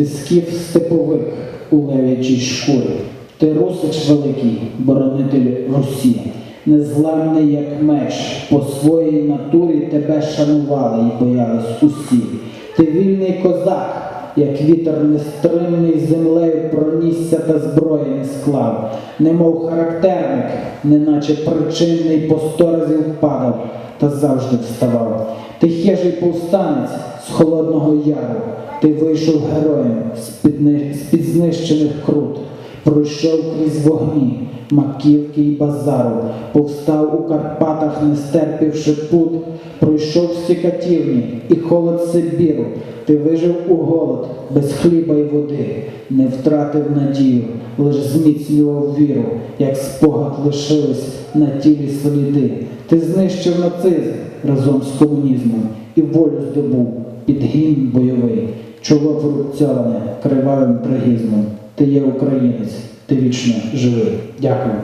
Ти скіф степовик у лев'ячій шкурі, ти русич великий, боронитель Русі, незламний, як меч, по своїй натурі тебе шанували і боялись усі. Ти вільний козак, як вітер нестримний землею пронісся та зброї не склав, немов характерник, неначе причинний по сто разів падав та завжди вставав. Ти хижий повстанець з холодного яру, ти вийшов героєм з-під з-під знищених крут, пройшов крізь вогні, маківки й базару, повстав у Карпатах, не стерпівши пут, пройшов всі катівні і холод Сибіру. Ти вижив у голод без хліба й води, не втратив надію, лиш зміцнював віру, як спогад лишились на тілі сліди. Ти знищив нацизм разом з комунізмом і волю здобув під гімн бойовий, чоло корупціоне кривавим трагізмом. Ти є українець, ти вічно живий. Дякую.